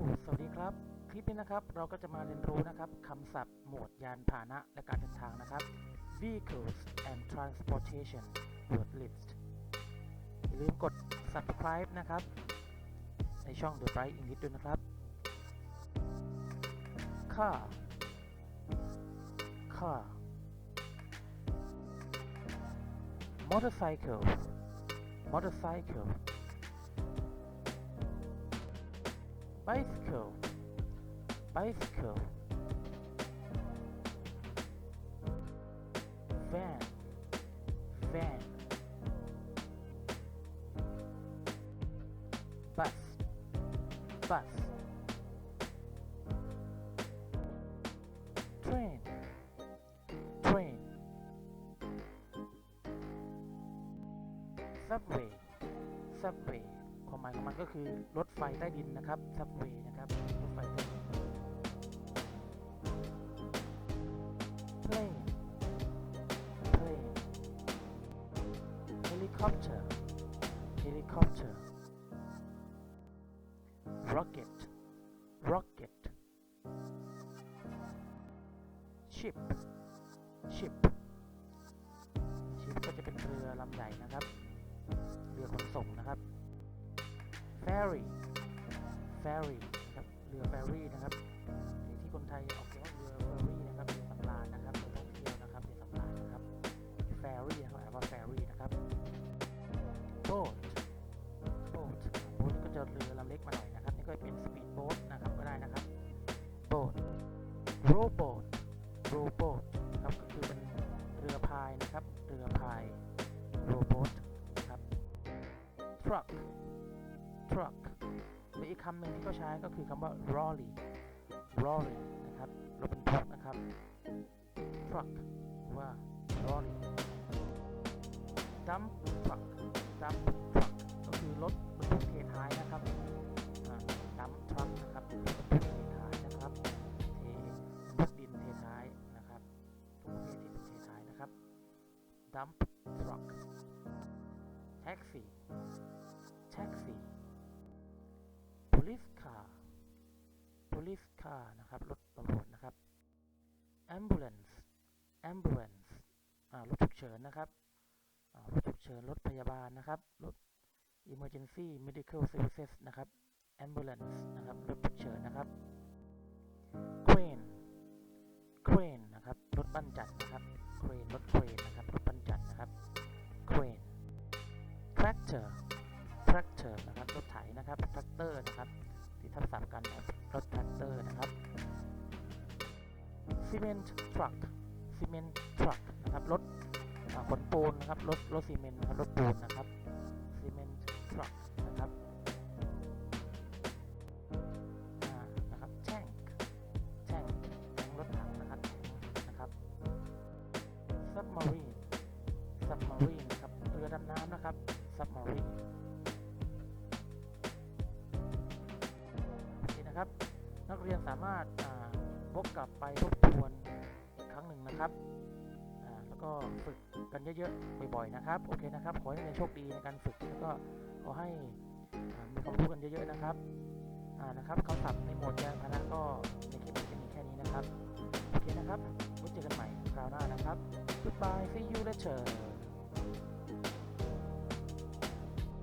สวัสดีครับ คลิปนี้นะครับเราก็จะมาเรียนรู้นะครับคำศัพท์หมวดยานพาหนะและการเดินทางนะครับ vehicles and transportation word list อย่าลืมกด subscribe นะครับ ในช่อง The Bright English ด้วยนะครับ car car motorcycle motorcycle bicycle bicycle van. Van. Bus. Bus. Train. Train. Subway. Subway ความหมายของมันก็คือรถไฟใต้ดินนะครับซับเวย์นะครับรถไฟใต้ดิน plane plane helicopter helicopter rocket rocket ship ferry ferry นะครับเรือ ferry นะครับที่คนไทยออกเสียงว่าเรือ ferry นะครับเรือสำราญนะครับเรือท่องเที่ยวนะครับเรือสำราญนะครับ ferry นะครับอ่านว่า ferry นะครับ boat boat boat ก็จะเรือลำเล็กมาหน่อยนะครับนี่ก็เป็น speed boat นะครับก็ได้นะครับ boat rowboat rowboat หรืออีกคำหนึ่งที่เขาใช้ก็คือคำว่า lorry lorry นะครับรถบรรทุกนะครับ truck ว่า lorry dump truck dump truck ก็คือรถบรรทุกเทท้ายนะครับ dump truck นะครับรถบรรทุกเทท้ายนะครับเทบรรทุกดินเทท้ายนะครับทุกประเภทที่เป็นเทท้ายนะครับ dump truck taxi taxi police car นะครับ รถตำรวจนะครับ ambulance ambulance อ่ารถฉุกเฉินนะครับอ่ารถฉุกเฉิน รถพยาบาลนะครับ รถ emergency medical services นะครับ ambulance นะครับ รถฉุกเฉินนะครับ crane crane นะครับ รถปั้นจันทร์นะครับ crane รถ crane นะครับ รถปั้นจันทร์นะครับ crane tractor tractor นะครับ รถไถนะครับ tractor นะครับ ที่ทักษะพท์กันรถแท็กเตอร์นะครับซีเมนต์ทรัคซีเมนต์ทรัคนะครับรถขนปูนนะครับรถรถซีเมนต์นะครับรถปูนนะครับซีเมนต์ทรัคนะครับนะครับแช่งแช่งแช่งรถถังนะครับนะครับซับมารีซับมารีนะครับเรือดำน้ำนะครับซับมารี นะครับ นักเรียนสามารถาวกกลับไปทบทวนอีกครั้งหนึ่งนะครับแล้วก็ฝึกกันเยอะๆบ่อยๆนะครับโอเคนะครับขอให้นักเรียนโชคดีในการฝึกแล้วก็ขอให้มีความรู้กันเยอะๆนะครับอ่านะครับคำศัพท์ในหมวดยานพาหนะก็ในคลิปนี้จะมีแค่นี้นะครับโอเคนะครับไว้เจอกันใหม่คราวหน้านะครับ Goodbye see you later